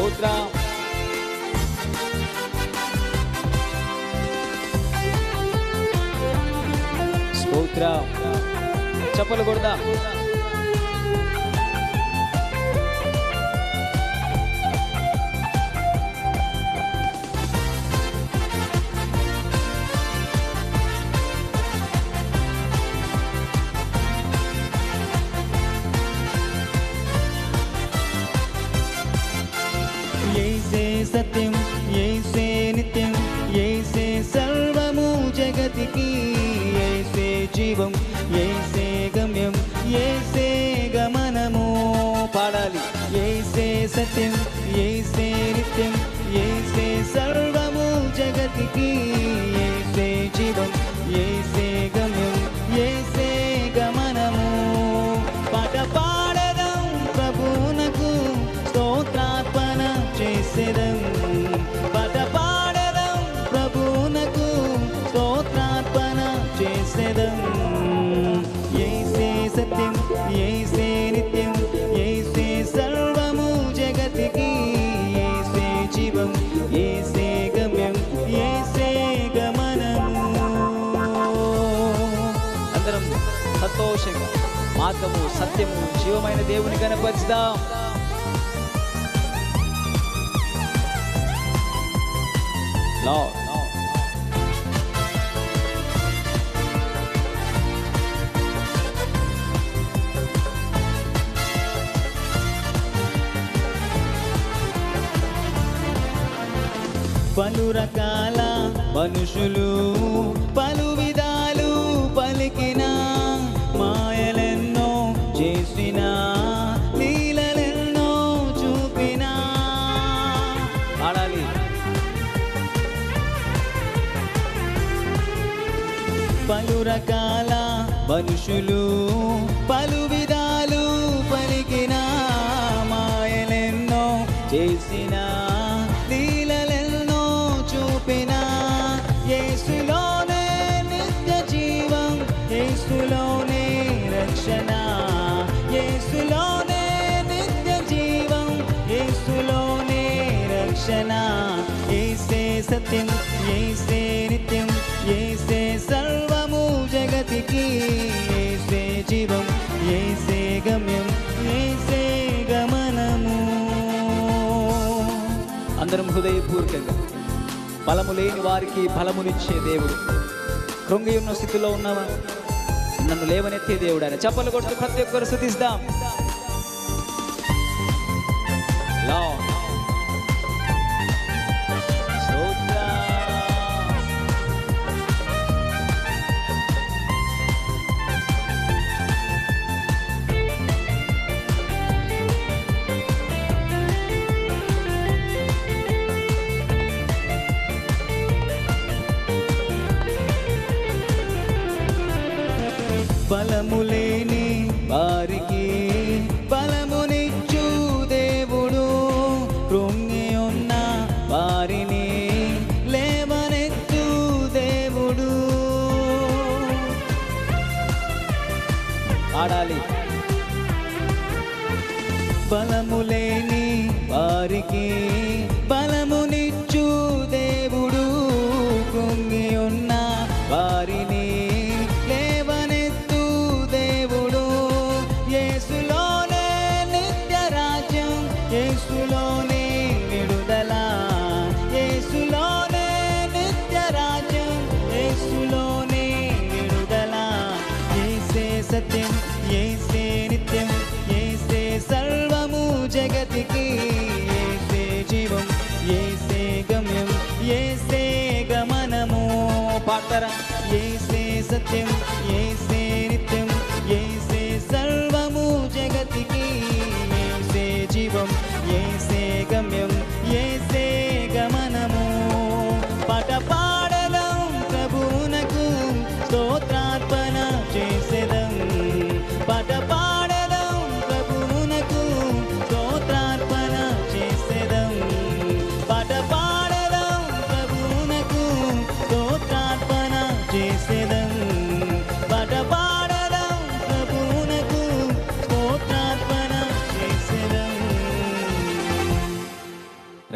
స్తోత్రం స్తోత్రం చప్పలు కొడదాం సత్యం ఏసే నిత్యం ఏసే సర్వము జగతికి ఏసే జీవం ఏసే గమ్యం ఏసే గమనము పాడాలి ఏసే సత్యం ఏసే నిత్యం ఏసే సర్వము జగతికి ఏసే జీవం ఏసే సంతోషంగా మార్గము సత్యము జీవమైన దేవుని కనపరుచుదాం Lord. పలు రకాల మనుషులు పాడాలి పలు రకాల మనుషులు పలు విధాలు పలికిన మాయలెన్నో చేసిన లీలలెన్నో చూపిన యేసులో సత్యం ఏసే నిత్యం ఏసే సర్వము జగతికి ఏసే జీవం ఏసే గమ్యం ఏసే గమనము. అందరం హృదయపూర్వకంగా బలము లేని వారికి బలమునిచ్చే దేవుడు. కృంగి ఉన్న స్థితిలో ఉన్నవా? నన్ను లేవనెత్తే దేవుడు ఆయన. చెప్పలు కొడుతూ ప్రతి ఒక్కరు శుద్ధిస్తాం ఆడాలి బలము లేని వారికి ရာယေစင်စတင်ယေ